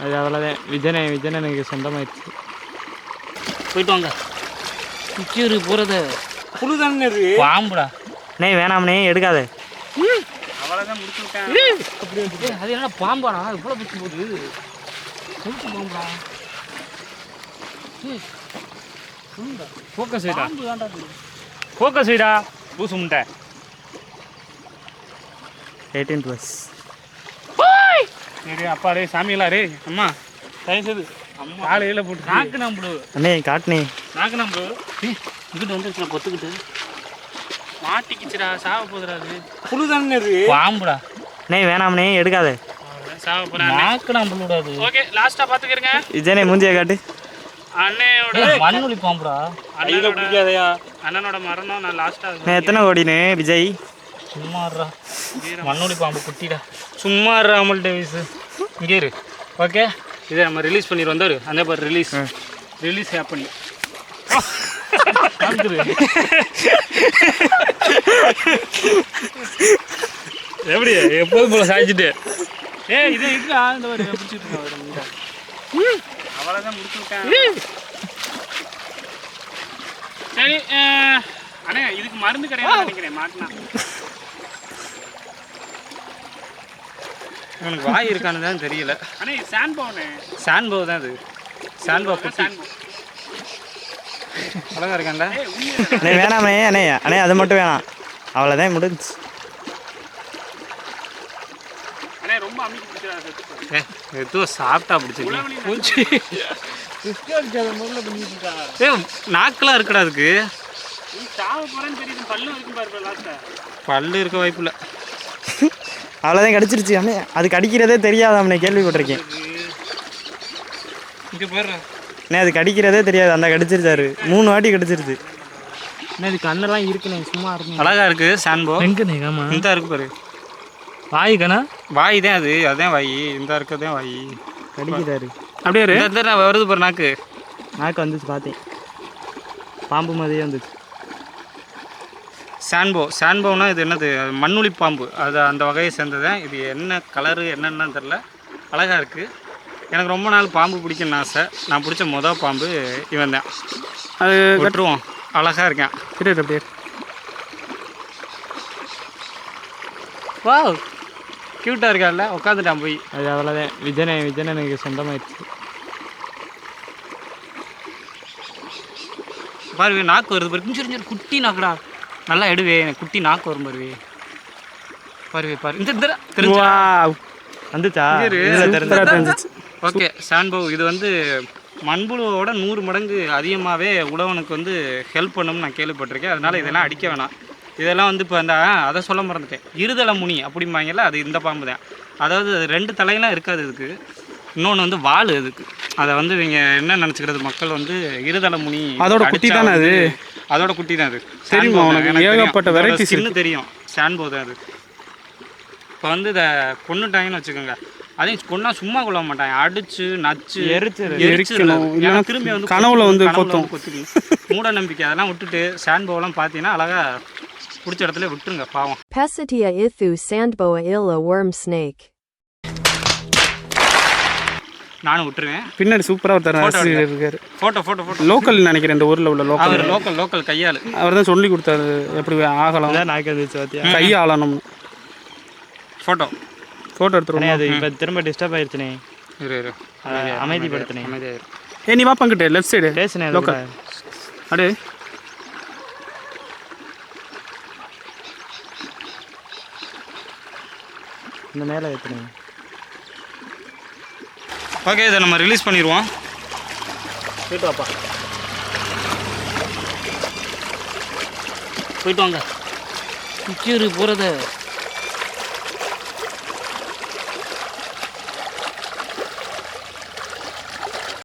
அது அவ்வளோதான் விஜயனை விஜயனுக்கு சொந்தமாயிடுச்சு. போயிட்டு வாங்க. சுச்சூர் போகிறத புழு தானே இது பாம்புடா நே வேணாம்னே எடுக்காத அவ்வளோதான் முடிச்சு அது என்ன பாம்பாடா? இவ்வளோ பிடிச்சி போகுது கொழுப்பு பாம்புடா ஃபோக்கஸ் வீடா. ஃபோக்கஸ் வீடா பூசு முட்டை. Eighteen plus. சரி அப்பா ரே சாமியெல்லாம் ரே அம்மா அம்மா. காலையில் போட்டு நாக்கு நம்பு அண்ணே காட்டுனே. நாக்கு நம்ம இங்கிட்டு வந்துருச்சுடா பொத்துக்கிட்டு. மாட்டிக்கிச்சுடா சாவ போதுடா அது. புழு தானே இது பாம்புடா. நே வேணாம்னே எடுக்காத. சாவ போகிறேன் நாக்கு நம்பு விடாது ஓகே லாஸ்ட்டாக பார்த்துக்கிறேங்க விஜயனை மூஞ்சியை காட்டு. அண்ணனோட மண்ணுளி பாம்புடா. அண்ணனோட பிடிக்காதையா? அண்ணனோட மரணம் நான் நான் எத்தனை கோடினே விஜய்? சும்மாடுறா மண்ணுளி பாம்பு குட்டிடா. சும்மா ராமல் டேவிஸ். இங்கே இரு. ஓகே இதை நம்ம ரிலீஸ் பண்ணிடுவோம். வந்தாரு அந்த பாரு ரிலீஸ் ரிலீஸ் ஹேப்பனி எப்படி? எப்போதும் போல சாய்ச்சிட்டு. ஏ இது இருக்கா? இந்த ஒரு பிடிச்சிட்டு அவ்வளோதான் முடிச்சு விட்டேன் சரி அண்ணே இதுக்கு மருந்து கிடையாது நினைக்கிறேன் மாட்டினா. உனக்கு வாய் இருக்கான்னு தான் தெரியல. சான்போ தான் அது. சான்போ அழகா இருக்கான்ல அண்ணே வேணாமே அண்ணே. அண்ணே அது மட்டும் வேணாம். அவ்வளோதான் முடிஞ்சுச்சு. அண்ணே ரொம்ப அமைக்க பிடிச்சா ஏ எதுவோ சாப்பிட்டா பிடிச்சிருக்கு. பூச்சி ஏ நாக்கெல்லாம் இருக்குடா அதுக்கு. பல்லு இருக்க வாய்ப்பு இல்லை. அவ்வளோதான் கடிச்சிருச்சு அண்ணே அது கடிக்கிறதே தெரியாது அவனை கேள்விப்பட்டிருக்கேன். இங்கே பாரு அண்ணே அது கடிக்கிறதே தெரியாது. அந்த கடிச்சிருச்சாரு. மூணு வாட்டி கடிச்சிருச்சு. என்ன இது கண்ணெல்லாம் இருக்குண்ணே. சும்மா இருக்கும் அழகா இருக்கு சான்போ எங்கண்ணே ஆமா. இந்த இருக்கு பாரு. வாய் கண்ணா? வாய் தான் அது. அதான் வாய். இந்த இருக்கதான் வாய். கடிக்கிறாரு. அப்படியே இரு. இந்த இந்த வருது பாரு நாக்கு. நாக்கு வந்துச்சு பார்த்தேன். பாம்பு மாதிரியே வந்துச்சு. சான்போ சான்போனா இது என்னது? மண்ணுளி பாம்பு. அது அந்த வகையை சேர்ந்தது? இது என்ன கலரு என்னென்னு தெரில அழகாக இருக்குது எனக்கு ரொம்ப நாள் பாம்பு பிடிக்கும்னு ஆசை. நான் பிடிச்ச மொதல் பாம்பு இவன் தான். அது கட்டுருவோம் அழகாக இருக்கேன். கிட்ட அப்படியே. வா க்யூட்டாக இருக்கான்ல. உட்காந்துட்டான் போய். அது அவ்வளோதான் விஜயனை விஜயனுக்கு சொந்தமாயிடுச்சு. பாருவே நாக்கு வருது பாரு. கொஞ்சம் குட்டி நாக்குடா. நல்லா எடுவே எனக்கு குட்டி நாக்கு வரும் பாருவே. பாருவே பாரு. இந்த தெரிஞ்சா? வந்துச்சா? ஓகே சான்போ இது வந்து மண்புழுவோட நூறு மடங்கு அதிகமாகவே உழவனுக்கு வந்து ஹெல்ப் பண்ணும்னு நான் கேள்விப்பட்டிருக்கேன். அதனால இதெல்லாம் அடிக்க வேணாம். இதெல்லாம் வந்து இப்போ அந்த அதை சொல்ல மறந்துட்டேன். இருதலை முனி அப்படிம்பாங்கல்ல அது இந்த பாம்பு தான். அதாவது அது ரெண்டு தலையெல்லாம் இருக்காது இதுக்கு. இன்னொன்று வந்து வால் இதுக்கு அதை வந்து இவங்க என்ன நினச்சிக்கிறது? மக்கள் வந்து இருதலை முனி அதோட குட்டி தானே அது? அதோட குட்டி தான் அது. தெரியுமா. உனக்கு? ஏகப்பட்ட varieties skin தெரியும். சான்போ தான் அது. இப்போ வந்து இதை கொண்டுட்டாங்கன்னு வச்சுக்கோங்க. அதையும் கொன்னா சும்மா கொள்ள மாட்டாங்க. அடிச்சு நச்சு. ஏன்னா இல்லைன்னா திரும்பி வந்து கனவுல வந்து கொத்தும். மூட நம்பிக்கை. அதெல்லாம் விட்டுட்டு சான்போவெல்லாம் பார்த்தீங்கன்னா அழகா பிடிச்ச இடத்துல விட்டுருங்க பாவம். Pesitia ithu sandboa illa worm snake. நானும் விட்டுருவேன். பின்னாடி சூப்பரா ஒருத்தர் ஆசிரியர் எடுங்க. இருக்காரு. ஃபோட்டோ ஃபோட்டோ ஃபோட்டோ லோக்கல் நினைக்கிறேன் இந்த ஊர்ல உள்ள லோக்கல் அவர் லோக்கல் லோக்கல் கையாள். அவர் தான் சொல்லி கொடுத்தாரு. எப்படி ஆகலாம்? கை ஆளணும்னு ஃபோட்டோ போட்டோ அண்ணே எடுத்துருவோம் அது இப்போ திரும்ப டிஸ்டர்ப் ஆயிடுச்சுனே இரு இரு. அதை அமைதிப்படுத்தினேன் அமைதியாயிரு ஏ நீ வா பங்கிட்டு லெஃப்ட் சைடு பேசுனேன் Local. அடே. இந்த மேலே ஏற்றுனேன் ஓகே இதை நம்ம ரிலீஸ் பண்ணிடுவோம். போயிட்டு வாப்பா போயிட்டு வாங்க போகிறத